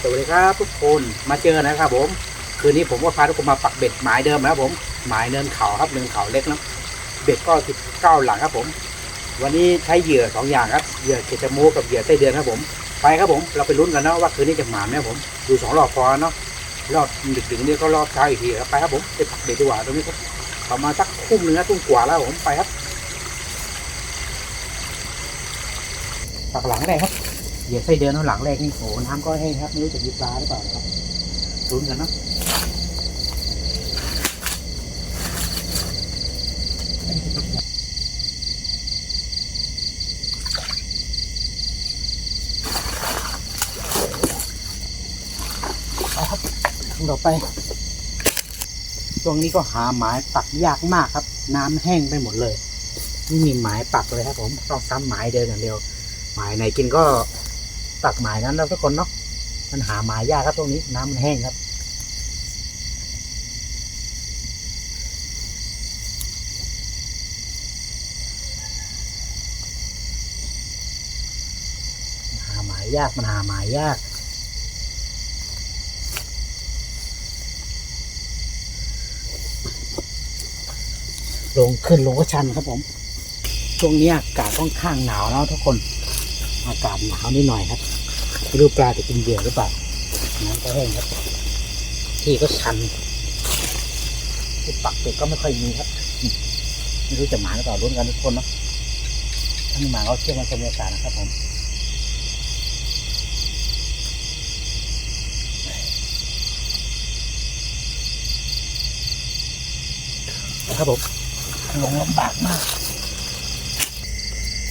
สวัสดีครับทุกคนมาเจอนะครับผม คืนนี้ผมก็พาทุกคนมาปักเบ็ดหมายเดิมนะครับผมหมายเนินเขาครับเนินเขาเล็กนะเบ็ดก็สิบเก้าหลังครับผม วันนี้ใช้เหยื่อสองอย่างครับเหยื่อเกจมูกับเหยื่อไส้เดือนครับผมไปครับผมเราไปลุ้นกันนะว่าคืนนี้จะหมาไหมครับผมดูสองรอบพอเนาะรอบดึกๆนี่ก็รอบเช้าอีกทีครับไปครับผมไปปักเบ็ดดีกว่าตรงนี้ครับประมาณสักทุ่มนึงนะทุ่มกว่าแล้วผมไปครับปักหลังแรกครับ เหยียดไส้เดือนเอาหลังแรกนี่โอ้น้ำก็แห้งครับไม่รู้จะมีปลาหรือเปล่าครับลุ้นกันเนาะเอาครับต่อไปช่วงนี้ก็หาหมายปักยากมากครับ น้ำแห้งไปหมดเลยไม่มีหมายปักเลยครับผมต้องซ้ำหมายเดินอย่างเดียวหมายไหนกินก็ ตักหมายนั้นแล้วทุกคนเนาะมันหาหมายยากครับตรงนี้น้ำมันแห้งครับ หาหมายยากมันหาหมายยากลงขึ้นลงก็ชันครับผม ช่วงนี้อากาศค่อนข้างหนาวแล้วทุกคน อากาศหนาวนิดหน่อยครับไม่รู้ปลาจะกินเหยื่อหรือเปล่าน้ำก็แห้งครับ ที่ก็ชันที่ปักเป็ดก็ไม่ค่อยมีครับ ไม่รู้จะหมาหรือเปล่ารุ้นกันทุกคนเนาะถ้ามีหมาก็เชื่อมันเป็นบรยากาศนะครับผมครับผมลงลำบากมาก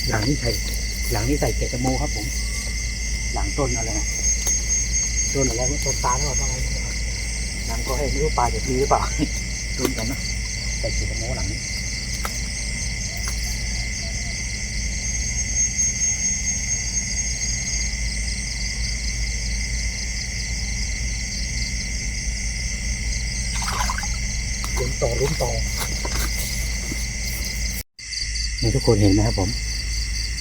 หลังนี้ใส่ หลังนี้ใส่เกจโมครับผม หลังต้นอะไรนะต้นอะไรนะต้นตาลหรือเปล่าต้นอะไรน้ำก็ให้ไม่รู้ปลาจะมีหรือเปล่ารุนกันนะใส่เกจโมหลังนี้ลุ้นต่อลุ้นต่อนี่ทุกคนเห็นไหมครับผม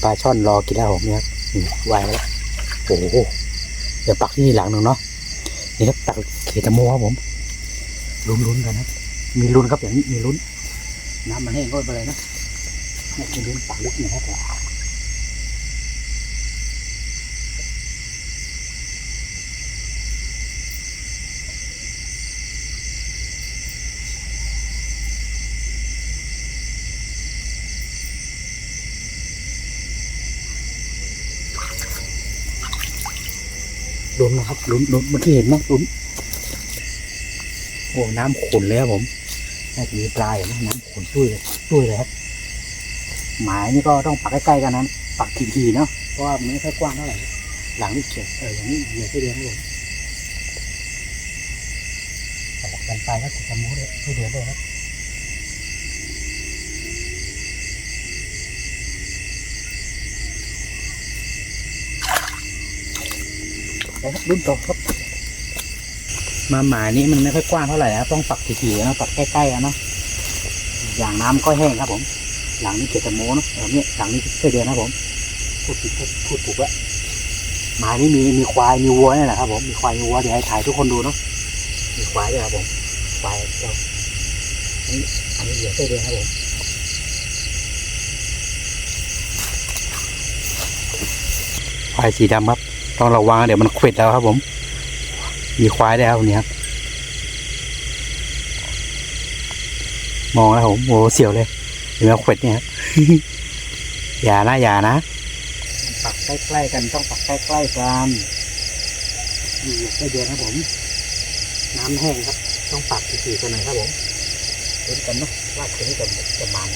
ปลาช่อนรอกินแล้วผมเนี่ยไหวางไวแล้วโอ้โหเดี๋ยวปักที่นี่หลังหนึ่งเนาะนี่ครับตักเขตโมครับผมลุ้นลุ้นกันนะมีลุ้นครับอย่างนี้มีลุ้นน้ำมันแห้งก็ไปเลยนะเนี่ยมีลุ้นปักลึกน่ยครับ ลุ้นนะครับลุ้นลุ้นเมื่อกี้เห็นไหมลุ้นโอ้น้ำขุ่นเลยครับผมน่าจะมีปลาอยู่นะน้ำขุ่นตุ้ยเลยตุ้ยเลยครับหมายนี่ก็ต้องปักใกล้ๆกันนะปักทีๆเนาะเพราะว่ามันไม่ค่อยกว้างเท่าไหร่หลังนี่เขียดเอออย่างนี้เหยียดที่เดือนครับผมสลับกันไปแล้วจะมูเลยที่เดือนด้วยครั ครับรุ่นต่อครับ มาหมายนี้มันไม่ค่อยกว้างเท่าไหร่นะต้องปักถี่ๆนะปักใกล้ๆอะเนาะอย่างน้ำก็แห้งครับผม หลังนี้เกตโมนะเนี่ยหลังนี้ไส้เดือนนะครับผมพูดผิดพูดพูดถูกแล้วหมายนี้มีมีควายมีวัวนี่แหละครับผมมีควายมีวัวเดี๋ยวให้ถ่ายทุกคนดูเนาะมีควายด้วยครับผมควายเราอันนี้อันนี้เหยื่อไส้เดือนครับผมควายสีดำครับ ต้องระวังเดี๋ยวมันขวิดแล้วครับผม มีควายได้วยครับเนี่ยครับมองแล้วผมโอ้เสียวเลยเห็นไหมขวิดเนี่ยอย่านะอย่านะปักใกล้ๆกันต้องปักใกล้ๆกันนี่ไส้เดือนครับผม น้ำแห้งครับ ต้องปักถี่ๆกันหน่อยครับผมลุ้นกันเนาะว่าคืนนี้จะจะมาไหม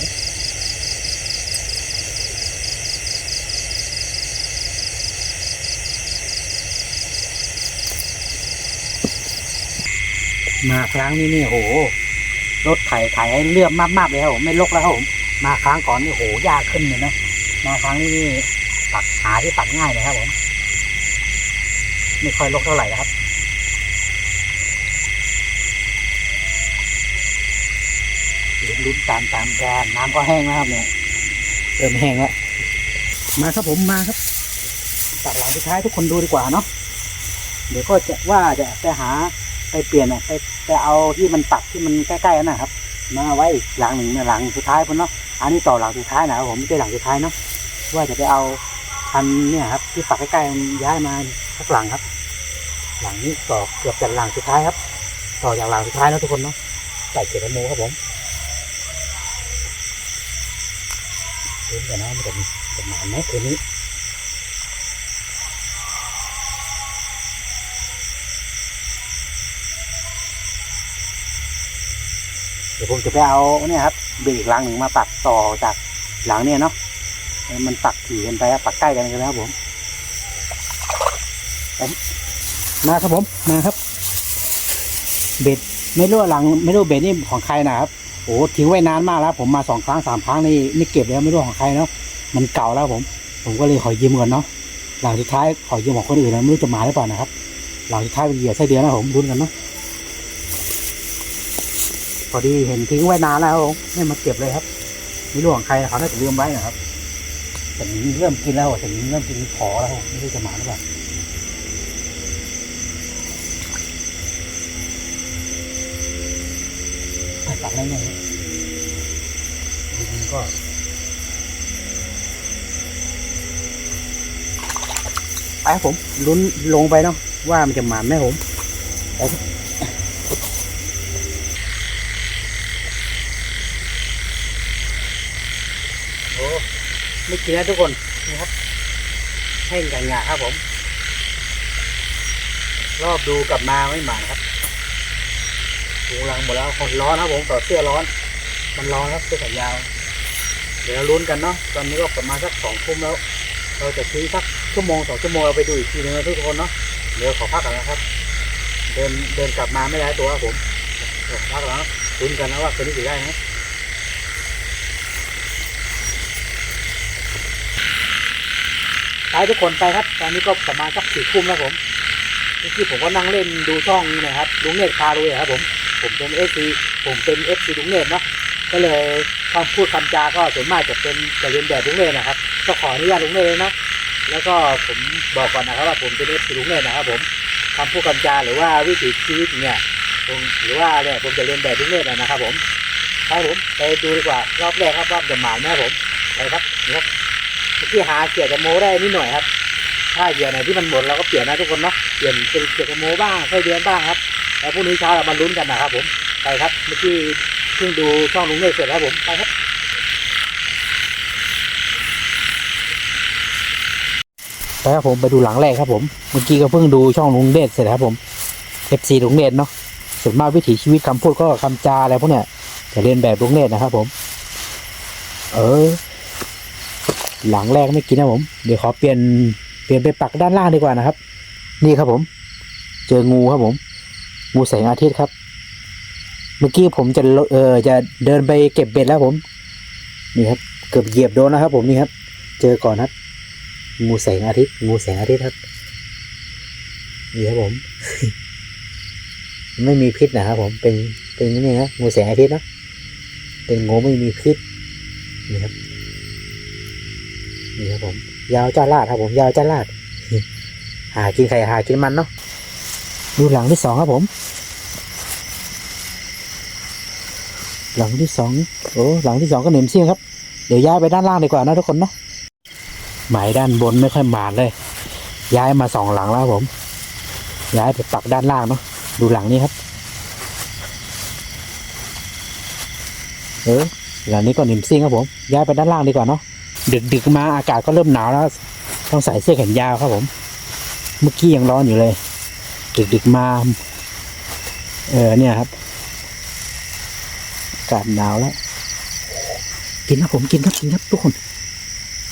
มาครั้งนี้นี่โหรถไถไถให้เลื่อมมากๆเลยครับผมไม่ลกแล้วครับผมมาครั้งก่อนนี่โหยากขึ้นเลยนะมาครั้งนี้นี่ปักหาที่ปักง่ายเลยครับผมไม่ค่อยลกเท่าไหร่นะครับลุ้นๆตามตามๆกันน้ำก็แห้งแล้วครับเนี่ยเริ่มแห้งแล้วมาครับผมมาครับตักหลังสุดท้ายทุกคนดูดีกว่าเนาะเดี๋ยวก็จะว่าจะไปหา ไปเปลี่ยนอะไปไปเอาที่มันปักที่มันใกล้ๆนั่นนะครับมาไว้หลังหนึ่งหลังสุดท้ายพุ่นเนาะอันนี้ต่อหลังสุดท้ายนะครับผมไม่ใช่หลังสุดท้ายเนาะว่าจะไปเอาพันเนี่ยครับ ที่ปักใกล้ๆย้ายมาสักหลังครับ หลังนี้ต่อเกือบจากหลังสุดท้ายครับ ต่อจากหลังสุดท้ายนะทุกคนเนาะใส่เกล็ดโมครับผมเดี๋ยวนะมันจะมีจะหมายไหมคืนนี้ เดี๋ยวผมจะไปเอาเนี่ยครับเบรกหลังหนึ่งมาปักต่อจากหลังเนี่ยเนาะมันปักถี่กันไปครับปักใกล้กันเลยนะครับผมมาครับผมมาครับ เบ็ดไม่รู้หลัง ไม่รู้เบ็ดนี่ของใครนะครับโอ้ทิ้งไว้นานมากแล้ว ผมมาสองครั้งสามครั้งนี่ไม่เก็บแล้วไม่รู้ของใครเนาะมันเก่าแล้วผม ผมก็เลยขอยืมก่อนเนาะหลังสุดท้ายขอยืมของคนอื่นนะไม่รู้จะมาหรือเปล่านะครับ หลังสุดท้ายเป็นเหยื่อไส้เดือนนะผมรุ้นกันเนาะ พอดีเห็นทิ้งไว้นานแล้วไม่มาเก็บเลยครับไม่รู้ของใครนะเขาน่าจะลืมไว้นะครับแต่นี้เริ่มกินแล้วแต่นี้เริ่มกินขอแล้วไม่รู้จะมาหรือเปล่าไปตัดอะไรเนี่ยมันก็ไปครับผมลุ้นลงไปเนาะว่ามันจะหมานไหมผมไปครับ โอ้ ไม่กินนะทุกคนนี่ครับแห้งกันงาครับผม รอบดูกลับมาไม่หมาครับถุงลังหมดแล้วคนร้อนครับผมต่อเสื้อร้อน มันร้อนครับเสื้อแขนยาว เดี๋ยวลุ้นกันเนาะตอนนี้ก็ประมาณสักสองทุ่มแล้ว เราจะซื้อสักชั่วโมงสองชั่วโมงเราไปดูอีกทีนึงนะทุกคนเนาะเดี๋ยวขอพักกันนะครับ เดินเดินกลับมาไม่ได้ตัวครับผมขอพักแล้วลุ้นกันนะว่าคืนนี้จะได้ไหม ไปทุกคนไปครับ ตอนนี้ก็ประมาณสักสี่ทุ่มแล้วผมเมื่อกี้ผมก็นั่งเล่นดูช่องนี่นะครับลุงเนตพาลุยครับผมผมเป็นเอฟซีผมเป็นเอฟซีลุงเนตเนาะก็เลยคำพูดคำจาก็ส่วนมากจะเป็นจะเรียนแบบลุงเนตนะครับ ก็ขออนุญาตลุงเนตเลยนะแล้วก็ผมบอกก่อนนะครับว่าผมเป็นเอฟซีลุงเนตนะครับ ผมคำพูดคำจาหรือว่าวิถีชีวิตเนี่ยผมหรือว่าเนี่ยผมจะเรียนแบบลุงเนตนะครับ ผมครับผมไปดูดีกว่ารอบแรกครับว่าจะหมานไหมครับผมไปครับครับ เมื่อกี้หาเกียร์กับโมได้นิดหน่อยครับ ถ้าเหยื่อไหนที่มันหมดเราก็เปลี่ยนนะทุกคนเนาะ เปลี่ยนเป็นเกียร์กับโมบ้างไส้เดือนบ้างครับแล้วพรุ่งนี้เช้าเรามาลุ้นกันนะครับผม ไปครับ เมื่อกี้เพิ่งดูช่องลุงเนตรเสร็จแล้วผม ไปครับไปครับผมไปดูหลังแรกครับผม เมื่อกี้ก็เพิ่งดูช่องลุงเนตรเสร็จครับผม FC ลุงเนตรเนาะ ส่วนมากวิถีชีวิตคำพูดก็คำจาอะไรพวกเนี้ยจะเรียนแบบลุงเนตรนะครับผม เออ หลังแรกไม่กินนะผม เดี๋ยวขอเปลี่ยนเปลี่ยนไปปักด้านล่างดีกว่านะครับ นี่ครับผม เจองูครับผม งูแสงอาทิตย์ครับ เมื่อกี้ผมจะเออจะเดินไปเก็บเบ็ดแล้วผม นี่ครับ เกือบเหยียบโดนนะครับ ผมนี่ครับ เจอก่อนครับ งูแสงอาทิตย์ งูแสงอาทิตย์ครับ นี่ครับผม ไม่มีพิษนะครับผม เป็นเป็นนี่นะงูแสงอาทิตย์เนะเป็นงูไม่มีพิษ นี่ครับ นี่ครับผม ยาวจ้าลาดครับผม ยาวจ้าลาด หากินไข่หากินมันเนาะ ดูหลังที่สองครับผม หลังที่สองโอ้ หลังที่สองก็เหน็มเสียงครับ เดี๋ยวย้ายไปด้านล่างดีกว่านะทุกคนเนาะ หมายด้านบนไม่ค่อยมาดเลย ย้ายมาสองหลังแล้วผม ย้ายไปปักด้านล่างเนาะ ดูหลังนี้ครับ เออหลังนี้ก็เหน็มเสียงครับผม ย้ายไปด้านล่างดีกว่าเนาะ ดึกดึกๆมาอากาศก็เริ่มหนาวแล้ว ต้องใส่เสื้อแขนยาวครับผม เมื่อกี้ยังร้อนอยู่เลย ดึกดึกๆมา เออเนี่ยครับอากาศหนาวแล้ว กินครับผมกินครับกินครับทุกคน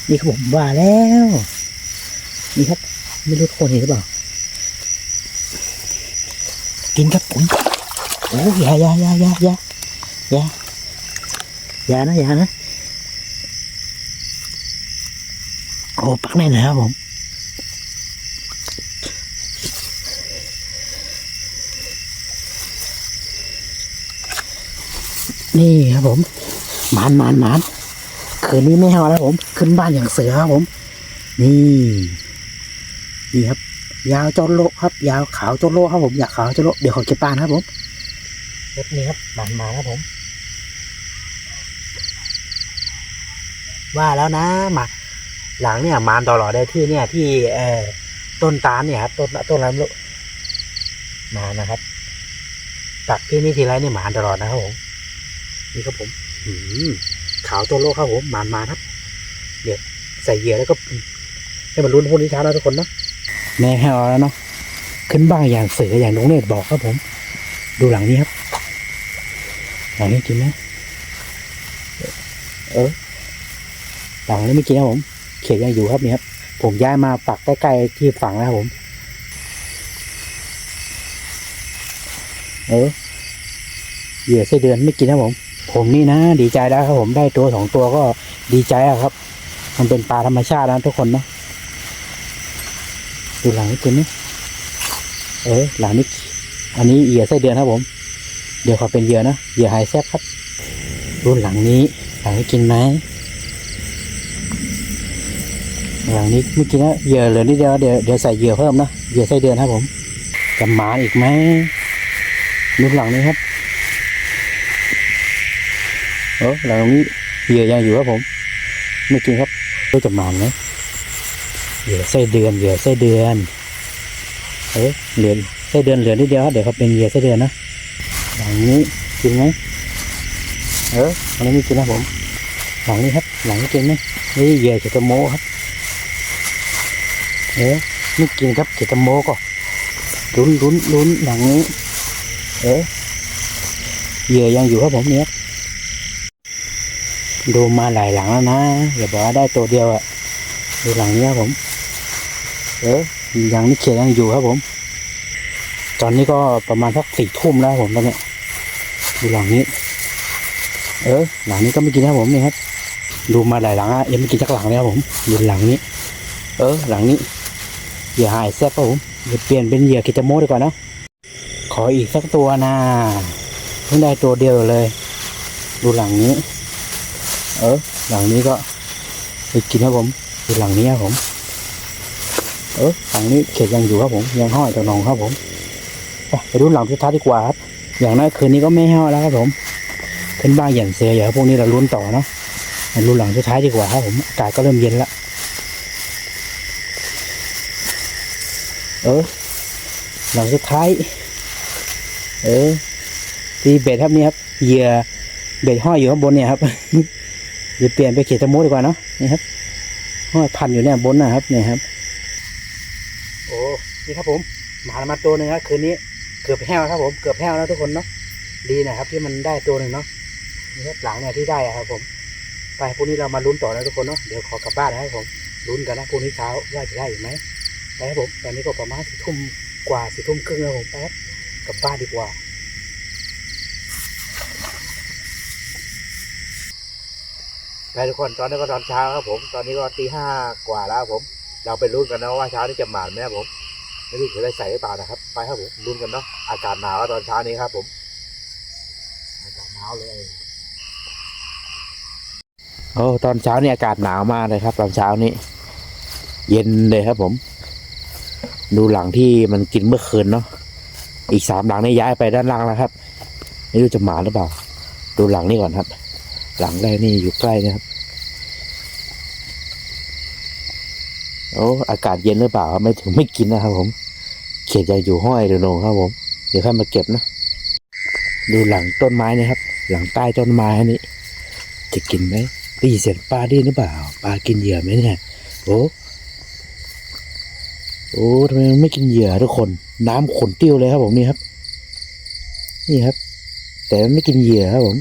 นี่ครับผมว่าแล้ว นี่ครับ ไม่รู้ทุกคนเห็นหรือเปล่า กินครับผมโอ้ยยายายายายายายานะยานะ โอ้ปักแน่นนะครับผมนี่ครับผมหมานหมานหมานคืนนี้ไม่เอาแล้วผม ขึ้นบ้านอย่างเสือครับผม นี่นี่ครับ ยาวจนโลครับ ยาวขาวจนโลครับผมอยากขาวจนโลเดี๋ยวขอเก็บปลานะครับผมเล็บนี้ครับมันมาครับผม ว่าแล้วนะมา หลังเนี่ยมานตลอดได้ที่เนี่ยที่เออต้นตาลเนี่ยครับต้นต้นอะไรไม่รู้มานะครับตักที่นี่ทีไรเนี่ยหมานตลอดนะครับผมนี่ครับผมหืมขาวตัวโลครับผมหมานมาครับเดี๋ยวใส่เหยื่อแล้วก็ให้มันรุนพวกนี้เช้านะทุกคนเนาะแน่ให้เอาแล้วเนาะขึ้นบ้างอย่างเสืออย่างน้องเนตบอกครับผม ดูหลังนี้ครับหลังนี้กินไหมเออหลังนี้ไม่กินครับผม เขียดยังอยู่ครับนี่ครับ ผมย้ายมาปักใกล้ๆที่ฝังนะครับผม เออเหยื่อไส้เดือนไม่กินครับผม ผมนี่นะ ดีใจแล้วครับผมได้ตัวสองตัวก็ดีใจครับ มันเป็นปลาธรรมชาตินะทุกคนเนาะดูหลังนี้กินไหมเออหลังนี้อันนี้เหยื่อไส้เดือนครับผม เดี๋ยวขอเป็นเหยื่อนะเหยื่อไฮแซบครับดูหลังนี้หลังนี้กินไหม อย่างนี้ไม่กินนะเหยื่อเหลือนิดเดียวเดี๋ยวเดี๋ยวใส่เหยื่อเพิ่มนะเหยื่อไส้เดือนครับผมจะหมาอีกไหมดูหลังนี้ครับโอ้หลังนี้เหยื่อยังอยู่ครับผมไม่กินครับก็จะหมาไหมเหยื่อไส้เดือนเหยื่อไส้เดือนเออเหลือไส้เดือนเหลือนิดเดียวเดี๋ยวเขาเป็นเหยื่อไส้เดือนนะหลังนี้กินไหมเอออันนี้ไม่กินนะผม หลังนี้ครับ หลังนี้กินไหมนี่เหยื่อจะตะโมครับ เอ๊ะไม่กินครับเกตโมก็ลุ้นลุ้นลุ้นหลังนี้ เอ๊ะเหยื่อยังอยู่ครับผมเนี่ยดูมาหลายหลังแล้วนะอย่าบอกว่าได้ตัวเดียวอะดูหลังนี้ครับผม เอ๊ะยังนี่เขียนยังอยู่ครับผม ตอนนี้ก็ประมาณสักสี่ทุ่มแล้วผมตอนเนี้ยดูหลังนี้ เออหลังนี้ก็ไม่กินครับผมนี่ครับ ดูมาหลายหลังอะยังไม่กินสักหลังเลยครับผมดูหลังนี้ เออ หลังนี้ เหยื่อหายแซ่บผมเดี๋ยวเปลี่ยนเป็นเหยื่อกิจโมดีกว่านะขออีกสักตัวนะเพิ่งได้ตัวเดียวเลย ดูหลังนี้ เออหลังนี้ก็ไปกินครับผมดูหลังนี้ครับผม เออหลังนี้เขตยังอยู่ครับผม ยังห้อยตัวนองครับผมไปดูหลังสุดท้ายดีกว่าครับอย่างน้อยคืนนี้ก็ไม่ห้อยแล้วครับผมขึ้นบ้านเหยียนเสืออย่าพวกนี้เราลุ้นต่อเนาะมาดูหลังสุดท้ายดีกว่าครับผมอากาศก็เริ่มเย็นและ เออหลังสุดท้าย เออตีเบ็ดครับนี่ครับเหยื่อเบ็ดห้อยอยู่ข้างบนเนี่ยครับเดี๋ยวเปลี่ยนไปเขียดตะมูดีกว่าเนาะนี่ครับห้อยพันอยู่เนี่ยบนนะครับเนี่ยครับ โอ้นี่ครับผมหมามาตัวหนึ่งครับคืนนี้เกือบแห้วครับผมเกือบแห้วแล้วทุกคนเนาะดีนะครับ ที่มันได้ตัวหนึ่งเนาะนี่ครับหลังเนี่ยที่ได้ครับผมไปพรุ่งนี้เรามาลุ้นต่อนะทุกคนเนาะเดี๋ยวขอกลับบ้านนะครับผมลุ้นกันนะพรุ่งนี้เช้าว่าจะได้อีกไหม ไปครับผมตอนนี้ก็ประมาณสี่ทุ่มกว่าสี่ทุ่มครึ่งแล้วผมไปครับกลับบ้านดีกว่าไปทุกคนตอนนี้ก็ตอนเช้าครับผม ตอนนี้ก็ตีห้ากว่าแล้วครับผม เราไปลุ้นกันนะว่าเช้านี้จะหมานไหมครับผม ไม่รู้จะได้ใส่หรือเปล่านะครับ ไปครับผมลุ้นกันเนาะอากาศหนาวตอนเช้านี้ครับผมอากาศหนาวเลยโอ้ตอนเช้านี่อากาศหนาวมากเลยครับ ตอนเช้านี้ เย็นเลยครับผม ดูหลังที่มันกินเมื่อคืนเนาะอีกสามหลังนี่ย้ายไปด้านล่างแล้วครับ ไม่รู้จะหมาหรือเปล่า ดูหลังนี่ก่อนครับ หลังแรกนี่อยู่ใกล้นะครับโอ้อากาศเย็นหรือเปล่าไม่ถึงไม่กินนะครับ ผมเขียดยังอยู่ห้อยเดี๋ยวลงครับ ผม เดี๋ยวค่อยมาเก็บนะดูหลังต้นไม้นี่ครับ หลังใต้ต้นไม้นี่จะกินไหมได้ยินเสียงปลาดิ้นหรือเปล่าปลากินเหยื่อไหมเนี่ยโอ้ โอ้ทำไมมันไม่กินเหยื่อทุกคน น้ำขนติ้วเลยครับผมนี่ครับ นี่ครับ แต่มันไม่กินเหยื่อครับผม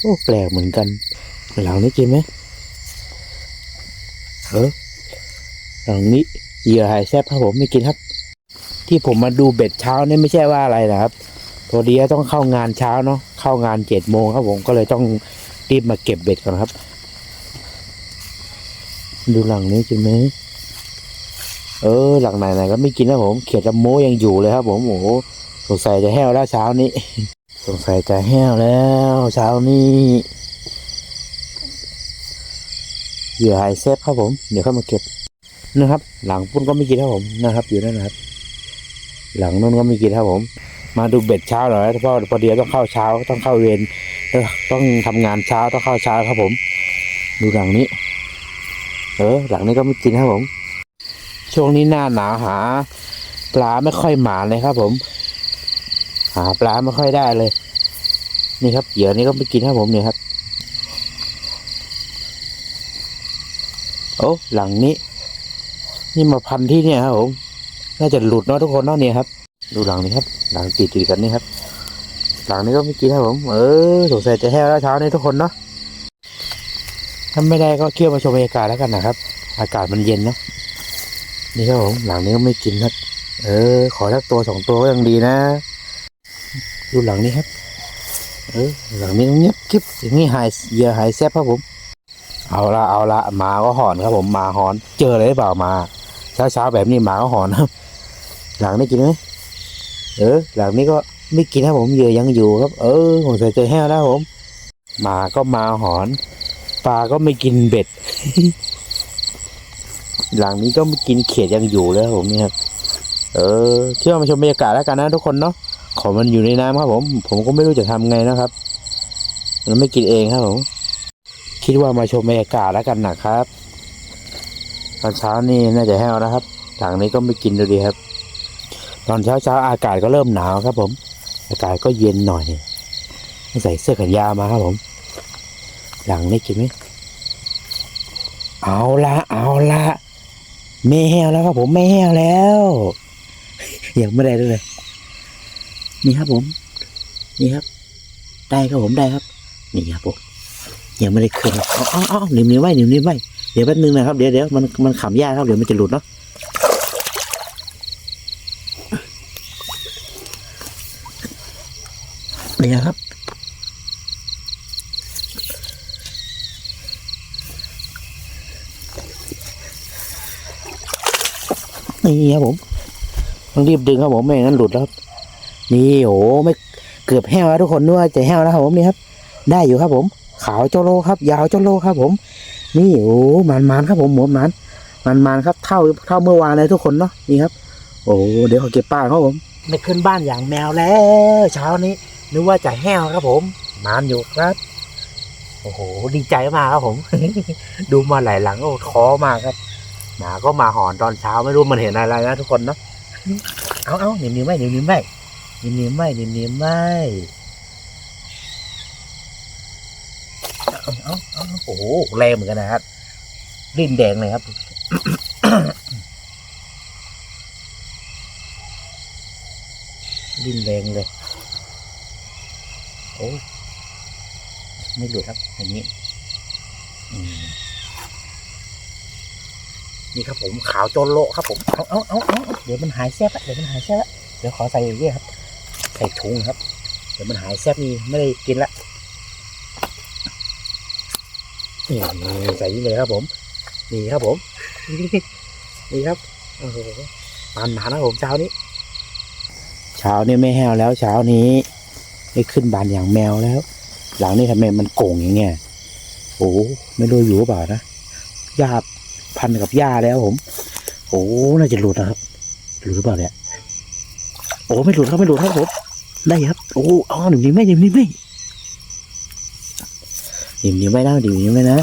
โอ้แปลกเหมือนกันหลังนี้กินไหมเออหลังนี้เหยื่อหายแซบครับผมไม่กินครับ ที่ผมมาดูเบ็ดเช้านี่ไม่ใช่ว่าอะไรนะครับพอดีต้องเข้างานเช้าเนาะเข้างานเจ็ดโมงครับผมก็เลยต้องรีบมาเก็บเบ็ดก่อนครับ ดูหลังนี้กินไหม เออหลังไหนไหนก็ไม่กินนะผมเขียดละโมยังอยู่เลยครับผมโอ้โหสงสัยจะแห้วแล้วเช้านี้ สงสัยจะแห้วแล้วเช้านี้เหยื่อหายเซฟครับผม เดี๋ยวเข้ามาเก็บนะครับ หลังปุ้นก็ไม่กินครับผมนะครับ อยู่นั่นนะครับ หลังนู้นก็ไม่กินครับผม มาดูเบ็ดเช้าหน่อยเพราะพอดีต้องเข้าเช้าต้องเข้าเวรต้องทำงานเช้าต้องเข้าเช้าครับผม ดูหลังนี้ เออ หลังนี้ก็ไม่กินครับผม ช่วงนี้หน้าหนาวหา ปลาไม่ค่อยหมาเลยครับ ผม หาปลาไม่ค่อยได้เลย นี่ครับเหยื่อนี้ก็ไม่กินครับผมเนี่ยครับ โอ้หลังนี้ นี่มาพันที่เนี่ยครับผมน่าจะหลุดเนาะทุกคนเนาะเนี่ยครับ ดูหลังนี้ครับ หลังติดติดกันนี่ครับ หลังนี้ก็ไม่กินครับผมเออสงสัยจะแห้แล้วเช้านี้ทุกคนเนาะถ้าไม่ได้ก็เที่ยวมาชมบรรยากาศแล้วกันนะครับ อากาศมันเย็นเนาะ นี่ครับผมหลังนี้ก็ไม่กินครับเออ ขอสักตัวสองตัวก็ยังดีนะ ดูหลังนี้ครับ เออ หลังนี้เงียบกิ๊บอย่างนี้หายเยื่อหายแซบครับผม เอาละเอาละหมาก็หอนครับผมหมาหอน เจออะไรหรือเปล่าหมาเช้าเช้าแบบนี้หมาก็หอนครับ หลังนี้กินไหมเออ หลังนี้ก็ไม่กินครับผมเยื่อยังอยู่ครับ เออผมใส่ใจแห้วแล้วผมหมาก็มาหอนปลาก็ไม่กินเบ็ด หลังนี้ก็ไม่กินเขียดยังอยู่เลยครับผมนี่ครับเออเที่ยวมาชมบรรยากาศแล้วกันนะทุกคนเนาะของมันอยู่ในน้ำครับผม ผมก็ไม่รู้จะทำไงนะครับมันไม่กินเองครับผมคิดว่ามาชมบรรยากาศแล้วกันนะครับตอนเช้านี่น่าจะแห้วนะครับ หลังนี้ก็ไม่กินดูดีครับ ตอนเช้าเช้าๆอากาศก็เริ่มหนาวครับ ผม อากาศก็เย็นหน่อยใส่เสื้อแขนยาวมาครับผม หลังนี้กินไหมเอาละเอาละ ไม่แห้วแล้วครับผมไม่แห้วแล้วยังไม่ได้เลย นี่ครับผม นี่ครับ ได้ครับผมได้ครับ นี่ครับผมยังไม่ได้ขึ้นเอาเอาเอหนิมนิ้วไว้หนิมนิ้วไว้เดี๋ยวแป๊บนึงนะครับเดี๋ยวเดี๋ยวมันมันขำยากครับเดี๋ยวมันจะหลุดเนาะนี่นะครับ นี่ครับผมต้องรีบดึงครับผมไม่อย่างนั้นหลุดครับนี่โอ้ไม่เกือบแห้วแล้วทุกคนนึกว่าจะแห้วแล้วครับผมนี่ครับ ได้อยู่ครับผม ขาวเจ้าโลครับ ยาวเจ้าโลครับ ผม นี่โอ้มันมันครับผมหมวมันมันมันครับเท่าเท่าเมื่อวานเลยทุกคนเนาะนี่ครับ โอ้เดี๋ยวขอเก็บป้าครับผมไม่ขึ้นบ้านอย่างแมวแล้ว เช้านี้นึกว่าจะแห้วครับผมมันอยู่ครับโอ้โหดีใจมากครับผม ดูมาหลายหลังโอ้ท้อมากครับ หมาก็มาหอนตอนเช้าไม่รู้มันเห็นอะไรนะทุกคนนะเอาเอาหนิมๆไม่หนิมๆไม่หนิมๆไม่หนิมๆไม่เอาเอาเอาโอ้โหแรงเหมือนกันนะครับลิ้นแดงเลยครับลิ้นแดงเลยโอ้ไม่หลุดครับอย่างนี้อืม นี่ครับผมขาวโจนโลครับผมเอาเอาเอาเอาเดี๋ยวมันหายแซ่บเดี๋ยวมันหายแซ่บเดี๋ยวขอใส่อย่างนี้ครับใส่ถุงครับ เดี๋ยวมันหายแซ่บนี่ไม่ได้กินละนี่ใส่นี่เลยครับผมนี่ครับผมนี่ครับโอ้โหมันหนานะผมเช้านี้ เช้านี้ไม่แห้วแล้ว เช้านี้ไม่ขึ้นบานอย่างแมวแล้ว หลังนี้ทำไมมันโก่งอย่างเงี้ยโอ้ไม่รู้อยู่เปล่านะหญ้า พันกับหญ้าแล้วผม โอ้ น่าจะหลุดนะครับ หลุดหรือเปล่าเนี่ย โอ้ ไม่หลุดครับไม่หลุดครับผม ได้ครับ โอ้ อ๋อหนึ่งนิ้วไม่หนึ่งนิ้วไม่หนึ่งนิ้วไม่นะหนึ่งนิ้วไม่นะ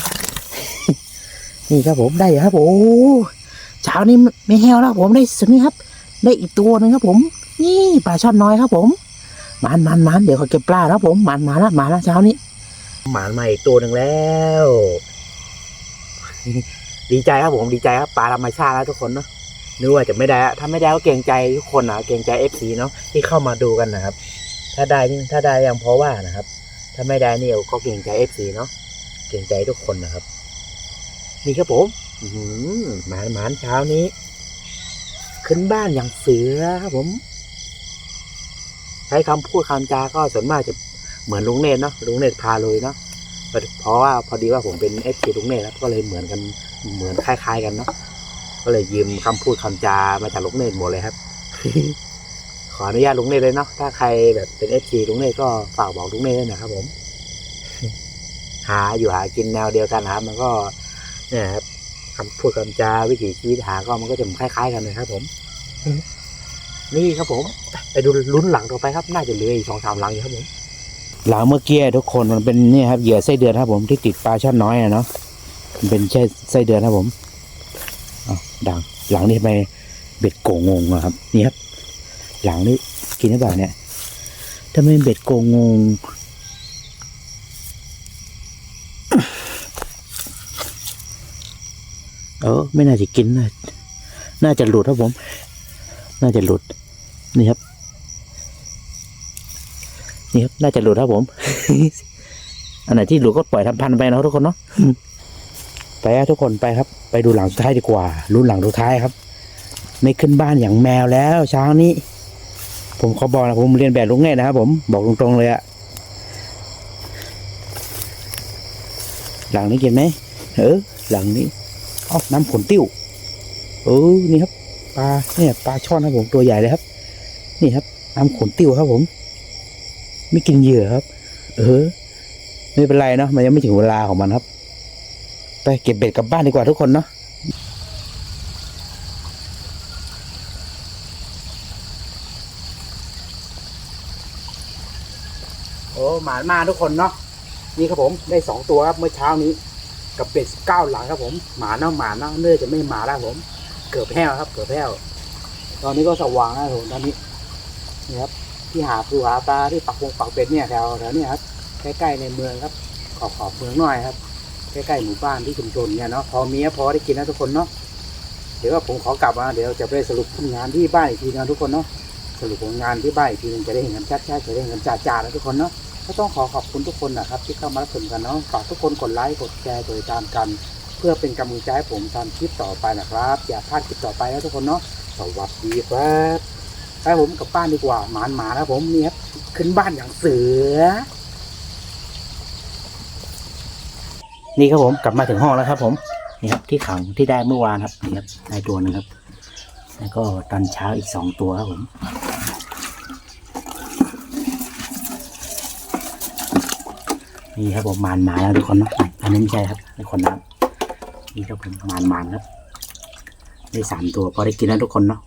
นี่ครับผม ได้ครับ โอ้เช้านี้ไม่แห้วแล้วผม ได้สุดนี้ครับ ได้อีกตัวหนึ่งครับผม นี่ปลาช่อนน้อยครับผม มันมันมันเดี๋ยวเขาเก็บปลาแล้วผม มันมาแล้วมาแล้วเช้านี้หมานมาอีกตัวหนึ่งแล้ว ดีใจครับผมดีใจครับปลาธรรมชาติแล้วทุกคนเนาะนึกว่าจะไม่ได้อะถ้าไม่ได้ก็เกรงใจทุกคนนะเกรงใจเอฟซีเนาะที่เข้ามาดูกันนะครับ ถ้าได้นี่ถ้าได้ยังพอว่านะครับ ถ้าไม่ได้นี่ยก็เกรงใจเอฟซีเนาะเกรงใจทุกคนนะครับ นี่ครับผมหือหมานหมานเช้านี้ ขึ้นบ้านอย่างเสือครับผม ใช้คำพูดคำจาก็ส่วนมากจะเหมือนลุงเนตรเนาะลุงเนตรพาเลยเนาะเพราะว่าพอดีว่าผมเป็นเอฟซีลุงเนตรแล้วก็เลยเหมือนกัน เหมือนคล้าย ๆ กันเนาะก็เลยยืมคำพูดคำจามาจากลุงเนตหมดเลยครับ ขออนุญาตลุงเนตเลยเนาะถ้าใครแบบเป็นเอฟซีลุงเนตก็ฝากบอกลุงเนตด้วยนะครับ ผม หาอยู่หากินแนวเดียวกันนะครับมันก็ เนี่ยครับคำพูดคำจาวิถีชีวิตหาก็มันก็จะคล้าย ๆ กันเลยครับผมอืมนี่ครับผม ไปดูลุ้นหลังต่อไปครับ น่าจะเหลืออีกสองสามหลังอยู่ครับผมหลังเมื่อกี้ทุกคนมันเป็นเนี่ยครับเหยื่อไส้เดือนครับผมที่ติดปลาช่อนน้อยอะเนาะ มันเป็นใช่ไส้เดือนครับผมอาดังหลังนี้ทำไมเบ็ดโกงงอะครับ นี่ครับ หลังนี้กินหรือเปล่าเนี่ยทำไมเบ็ดโกงงเออไม่น่าจะกินนะน่าจะหลุดครับผม น่าจะหลุด นี่ครับ นี่ครับ น่าจะหลุดครับผม อันไหนที่หลุดก็ปล่อยทำพันไปนะทุกคนเนาะ ไปครับทุกคนไปครับ ไปดูหลังสุดท้ายดีกว่ารุ่นหลังสุดท้ายครับ ไม่ขึ้นบ้านอย่างแมวแล้ว เช้านี้ ผมขอบอกนะผมเรียนแบบลุงเง่นะครับผมบอกตรงๆเลยอะหลังนี้กินไหมเออหลังนี้อ๋อน้ำขนติ้วเออนี่ครับปลาเนี่ยปลาช่อนครับผมตัวใหญ่เลยครับ นี่ครับน้ำขนติ้วครับผม ไม่กินเหยื่อครับ เออ ไม่เป็นไรเนาะมันยังไม่ถึงเวลาของมันครับ ไปเก็บเบ็ดกลับบ้านดีกว่าทุกคนเนาะโอ้หมานมาทุกคนเนาะนี่ครับผมได้สองตัวครับเมื่อเช้านี้กับเป็ดเก้าหลังครับผมหมาเนาะหมาเนาะเนื่อจะไม่หมาแล้วผม เกือบแห้วครับ เกือบแห้วตอนนี้ก็สว่างแล้วครับผมตอนนี้นี่ครับที่หาปูหาปลาที่ปักวงปักเป็ดเนี่ยแถวแถวเนี้ครับใกล้ๆในเมืองครับขอบขอบเมืองหน่อยครับ ใกล้ๆหมู่บ้านที่ชุมชนเนี่ยเนาะพอมีก็พอได้กินนะทุกคนเนาะเดี๋ยวผมขอกลับมาเดี๋ยวจะไปสรุปผลงานที่บ้านอีกทีนะทุกคนเนาะสรุปผลงานที่บ้านอีกทีนึงจะได้เห็นกันชัดๆจะได้เห็นกันจ่าๆนะทุกคนเนาะก็ต้องขอขอบคุณทุกคนนะครับ ที่เข้ามารับชมกันเนาะฝากทุกคนกดไลค์กดแชร์กดติดตามกัน เพื่อเป็นกำลังใจให้ผมทำคลิปต่อไปนะครับอย่าพลาดคลิปต่อไปนะทุกคนเนาะสวัสดีครับไปผมกลับบ้านดีกว่าหมานหมานะผมเนี่ครับขึ้นบ้านอย่างเสือ นี่ครับผมกลับมาถึงห้องแล้วครับ ผมนี่ครับที่ขังที่ได้เมื่อวานครับนี่ครับได้ตัวนึงครับ แล้วก็ตอนเช้าอีกสองตัวครับผมนี่ครับผมมานมาแล้วทุกคนนะอันนี้ไม่ใช่ครับทุกคนนะนี่ครับผมมานมานครับได้สามตัวพอได้กินแล้วทุกคนเนาะ